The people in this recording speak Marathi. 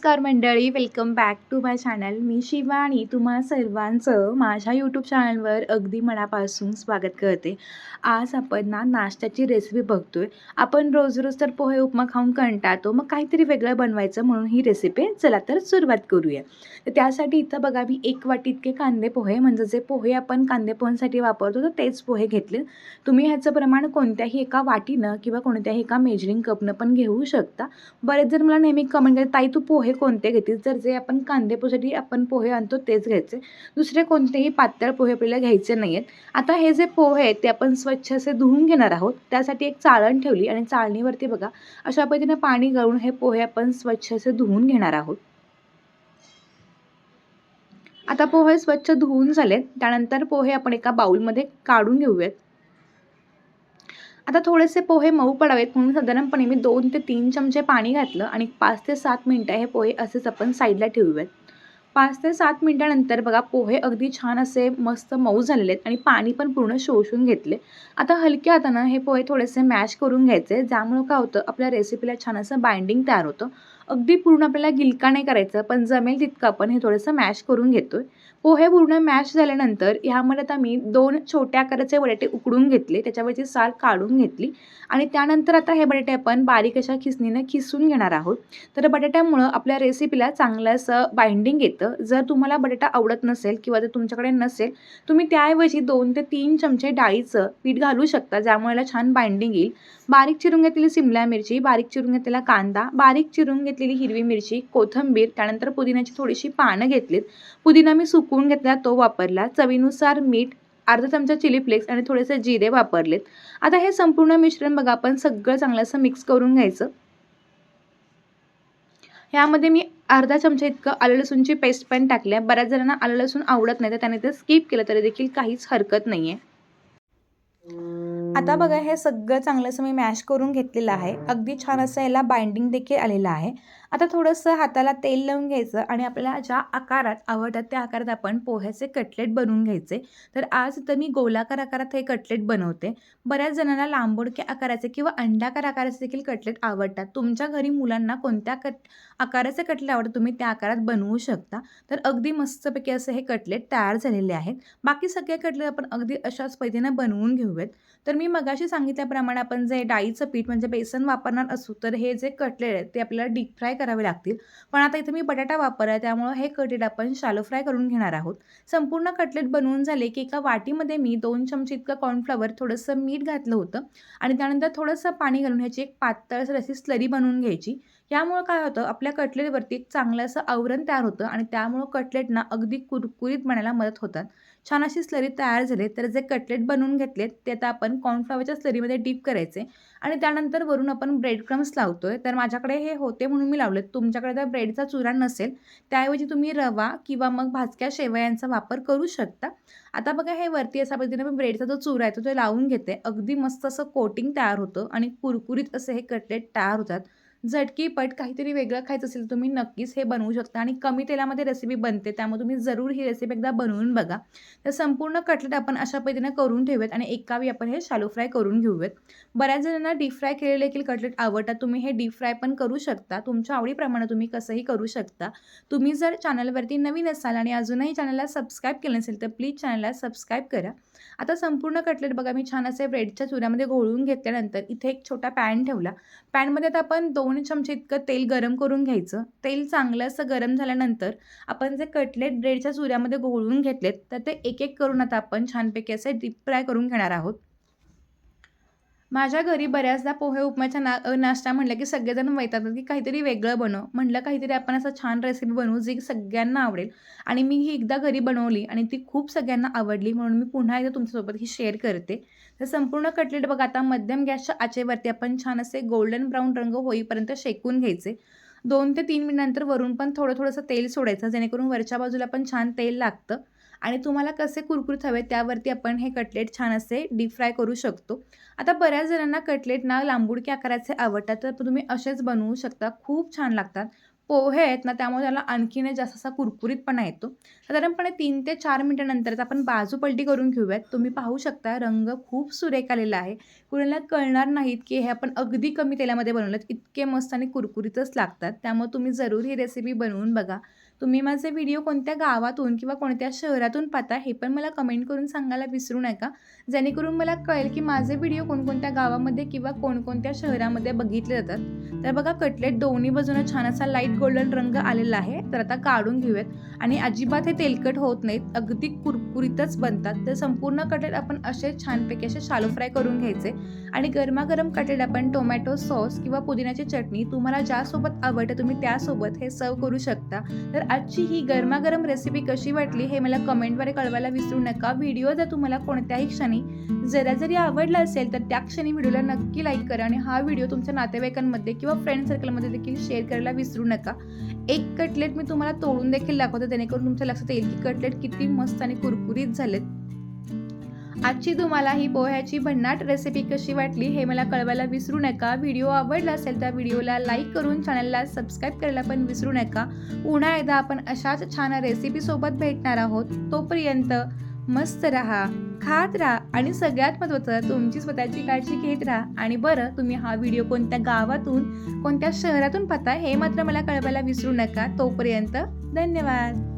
नमस्कार मंडळी welcome back to my channel मी शिवानी तुम्हा सर्वांचं माझ्या यूट्यूब चॅनलवर अगदी मनापासून स्वागत करते. आज आपण ना नाश्त्याची रेसिपी बघतोय. आपण रोज रोज तर पोहे उपमा खाऊन कंटाळतो. मग काहीतरी वेगळं बनवायचं म्हणून ही रेसिपी चला तर सुरुवात करूया. तर त्यासाठी इथं बघा मी एक वाटी इतके कांदे पोहे म्हणजे जे पोहे आपण कांदे पोह्यांसाठी वापरतो तर तेच पोहे घेतले. तुम्ही ह्याचं प्रमाण कोणत्याही एका वाटीनं किंवा कोणत्याही एका मेजरिंग कपनं पण घेऊ शकता. बरेच जर मला नेहमी कमेंट ताई तू पोहे कोणते घेतील? जर जे आपण कांदे आपण पोहे आणतो तेच घ्यायचे. दुसरे कोणतेही पातळ पोहे आपल्याला घ्यायचे नाही आहेत आता हे जे पोहे आहेत ते आपण स्वच्छ असे धुवून घेणार आहोत. त्यासाठी एक चाळण ठेवली आणि चाळणीवरती बघा अशा पद्धतीने पाणी गळून हे पोहे आपण स्वच्छ असे धुवून घेणार आहोत. आता पोहे स्वच्छ धुवून झालेत. त्यानंतर पोहे आपण एका बाउलमध्ये काढून घेऊयात. आता थोडेसे पोहे मऊ पडावेत म्हणून साधारणपणे मी दोन ते तीन चमचे पाणी घातलं आणि पाच ते सात मिनटं हे पोहे असेच आपण साईडला ठेवूयात. पाच ते सात मिनटानंतर बघा पोहे अगदी छान असे मस्त मऊ झालेले आहेत आणि पाणी पण पूर्ण शोषून घेतले. आता हलक्या हातानं हे पोहे थोडेसे मॅश करून घ्यायचे ज्यामुळं काय होतं आपल्या रेसिपीला छान असं बाइंडिंग तयार होतं. अगदी पूर्ण आपल्याला गिलका नाही करायचं पण जमेल तितकं आपण हे थोडंसं मॅश करून घेतो पोहे पूर्ण मॅश झाल्यानंतर ह्यामध्ये आता मी दोन छोट्या आकाराचे बटाटे उकडून घेतले. त्याच्यावरची साल काढून घेतली. आणि त्यानंतर आता हे बटाटे आपण बारीक अशा खिसणीनं खिसून घेणार आहोत. तर बटाट्यामुळं आपल्या रेसिपीला चांगलं असं बाइंडिंग येतं. जर तुम्हाला बटाटा आवडत नसेल किंवा जर तुमच्याकडे नसेल तुम्ही त्याऐवजी दोन ते तीन चमचे डाळीचं पीठ घालू शकता ज्यामुळे याला छान बाइंडिंग येईल. बारीक चिरून घेतलेली सिमला मिरची बारीक चिरून घेतलेला कांदा बारीक चिरून घेतलेली हिरवी मिरची कोथिंबीर त्यानंतर पुदिन्याची थोडीशी पानं घेतलीत. पुदिना मी सुकवून घेतला तो वापरला. चवीनुसार मीठ अर्धा चमचा चिली फ्लेक्स आणि थोडेसे जिरे वापरलेत. आता हे संपूर्ण मिश्रण बघा आपण सगळं चांगलं असं मिक्स करून घ्यायचं. ह्यामध्ये मी अर्धा चमचा इतकं आलं लसूणची पेस्ट पण टाकली आहे. बऱ्याच जणांना आलं लसूण आवडत नाही तर त्याने ते स्किप केलं तरी देखील काहीच हरकत नाही आहे आता बघा हे सगळं चांगलं असं मी मॅश करून घेतलेलं आहे. अगदी छान असं याला बाइंडिंग देखील आलेलं आहे. आता थोडंसं हाताला तेल लावून घ्यायचं आणि आपल्याला ज्या आकारात आवडतात त्या आकारात आपण पोह्याचे कटलेट बनवून घ्यायचे. तर आज तर मी गोलाकार आकारात हे कटलेट बनवते. बऱ्याच जणांना लांबोडक्या आकाराचे किंवा अंडाकार आकाराचे देखील कटलेट आवडतात. तुमच्या घरी मुलांना कोणत्या कट आकाराचे कटलेट आवडतात तुम्ही त्या आकारात बनवू शकता. तर अगदी मस्तपैकी असं हे कटलेट तयार झालेले आहेत. बाकी सगळे कटलेट आपण अगदी अशाच पद्धतीनं बनवून घेऊयात. तर मी मगाशी सांगितल्याप्रमाणे आपण जे डाळीचं पीठ म्हणजे बेसन वापरणार असू तर हे जे कटलेट आहेत ते आपल्याला डीप फ्राय करावे लागतील. पण आता इथं मी बटाटा वापरला आहे त्यामुळं हे कटलेट आपण शालो फ्राय करून घेणार आहोत. संपूर्ण कटलेट बनवून झाले की एका वाटीमध्ये मी दोन चमचे इतकं कॉर्नफ्लॉवर थोडंसं मीठ घातलं होतं. आणि त्यानंतर थोडंसं पाणी घालून ह्याची एक पातळसर अशी स्लरी बनवून घ्यायची. यामुळं काय होतं आपल्या कटलेटवरती एक चांगलं असं आवरण तयार होतं आणि त्यामुळं कटलेटना अगदी कुरकुरीत बनायला मदत होतात. छान अशी स्लरी तयार झाली तर जे कटलेट बनवून घेतलेत ते आता आपण कॉर्नफ्लावरच्या स्लरीमध्ये डीप करायचे. आणि त्यानंतर वरून आपण ब्रेड क्रम्स आहे तर माझ्याकडे हे होते म्हणून मी लावलेत. तुमच्याकडे जर ब्रेडचा चुरा नसेल त्याऐवजी तुम्ही रवा किंवा मग भाजक्या शेवयांचा वापर करू शकता. आता बघा हे वरती अशा पद्धतीने मी ब्रेडचा जो चुरा आहे तो लावून घेते. अगदी मस्त असं कोटिंग तयार होतं आणि कुरकुरीत असे हे कटलेट तयार होतात. झटकीपट काहीतरी वेगळं खायचं असेल तर तुम्ही नक्कीच हे बनवू शकता. आणि कमी तेलामध्ये रेसिपी बनते त्यामुळे तुम्ही जरूर ही रेसिपी एकदा बनवून बघा. तर संपूर्ण कटलेट आपण अशा पद्धतीने करून ठेवूयात आणि एकावी आपण हे शालो फ्राय करून घेऊयात. बऱ्याच जणांना डीप फ्राय केलेले देखील कटलेट आवडतात. तुम्ही हे डीप फ्राय पण करू शकता. तुमच्या आवडीप्रमाणे तुम्ही कसंही करू शकता. तुम्ही जर चॅनलवरती नवीन असाल आणि अजूनही चॅनलला सबस्क्राईब केलं नसेल तर प्लीज चॅनलला सबस्क्राईब करा. आता संपूर्ण कटलेट बघा मी छान असे ब्रेडच्या चुऱ्यामध्ये घोळून घेतल्यानंतर इथे एक छोटा पॅन ठेवला. पॅनमध्ये आता आपण दोन चमचे इतकं तेल गरम करून घ्यायचं? तेल चांगलं असं गरम झाल्यानंतर आपण जे कटलेट ब्रेडच्या चुऱ्यामध्ये घोळून घेतलेत तर ते एक एक करून आता आपण छानपैकी असे डीप फ्राय करून घेणार आहोत. माझ्या घरी बऱ्याचदा पोहे उपमाच्या ना नाश्ता म्हटलं की सगळेजण वैतातात की काहीतरी वेगळं बनव. म्हटलं काहीतरी आपण असं छान रेसिपी बनवू जी सगळ्यांना आवडेल. आणि मी ही एकदा घरी बनवली आणि ती खूप सगळ्यांना आवडली म्हणून मी पुन्हा एकदा तुमच्यासोबत ही शेअर करते. तर संपूर्ण कटलेट बघा आता मध्यम गॅसच्या आचेवरती आपण छान असे गोल्डन ब्राऊन रंग होईपर्यंत शेकून घ्यायचे. दोन ते तीन मिनिटानंतर वरून पण थोडं थोडंसं तेल सोडायचं जेणेकरून वरच्या बाजूला पण छान तेल लागतं. आणि तुम्हाला कसे कुरकुरीत हवे त्यावरती आपण हे कटलेट छान असे डीप फ्राय करू शकतो. आता बऱ्याच जणांना कटलेट ना लांबुडकी आकाराचे आवडतात तर तुम्ही असेच बनवू शकता. खूप छान लागतात. पोहे आहेत ना त्यामुळे त्याला आणखीन जास्त असा कुरकुरीतपणा येतो. साधारणपणे तीन ते चार मिनटानंतरच आपण बाजू पलटी करून घेऊयात. तुम्ही पाहू शकता रंग खूप सुरेख आलेला आहे. कुणाला कळणार नाहीत की हे आपण अगदी कमी तेलामध्ये बनवलं इतके मस्त आणि कुरकुरीतच लागतात. त्यामुळे तुम्ही जरूर ही रेसिपी बनवून बघा. तुम्ही माझे व्हिडिओ कोणत्या गावातून किंवा कोणत्या शहरातून पाहता हे पण मला कमेंट करून सांगायला विसरू नका. जेणेकरून मला कळेल की माझे व्हिडिओ कोणकोणत्या गावामध्ये किंवा कोणकोणत्या शहरामध्ये बघितले जातात. तर बघा कटलेट दोन्ही बाजूनं छान असा लाइट गोल्डन रंग आलेला आहे. तर आता काढून घेऊयात. आणि अजिबात हे तेलकट होत नाहीत. अगदी कुरकुरीतच बनतात. तर संपूर्ण कटलेट आपण असे छानपैकी असे शालो फ्राय करून घ्यायचे. आणि गरमागरम कटलेट आपण टोमॅटो सॉस किंवा पुदिन्याची चटणी तुम्हाला ज्यासोबत आवडते तुम्ही त्यासोबत हे सर्व करू शकता. तर आजची ही गरमागरम रेसिपी कशी वाटली हे मला कमेंटद्वारे कळवायला विसरू नका. व्हिडिओ जर तुम्हाला कोणत्याही क्षणी जरा जरी आवडला असेल तर त्या क्षणी व्हिडिओला नक्की लाईक करा आणि हा व्हिडिओ तुमच्या नातेवाईकांमध्ये किंवा फ्रेंड सर्कलमध्ये देखील शेअर करायला विसरू नका. एक कटलेट मी तुम्हाला तोडून देखील दाखवते जेणेकरून तुमच्या लक्षात येईल की कटलेट किती मस्त आणि कुरकुरीत झालेत. आजची तुम्हाला ही पोह्याची भन्नाट रेसिपी कशी वाटली हे मला कळवायला विसरू नका. व्हिडिओ आवडला असेल तर व्हिडिओला लाईक करून चॅनलला सबस्क्राईब करायला पण विसरू नका. पुन्हा एकदा आपण अशाच छान रेसिपीसोबत भेटणार आहोत. तोपर्यंत मस्त राहा खात राहा आणि सगळ्यात महत्त्वाचं तुमची स्वतःची काळजी घेत राहा. आणि बरं तुम्ही हा व्हिडिओ कोणत्या गावातून कोणत्या शहरातून पाहता हे मात्र मला कळवायला विसरू नका. तोपर्यंत धन्यवाद.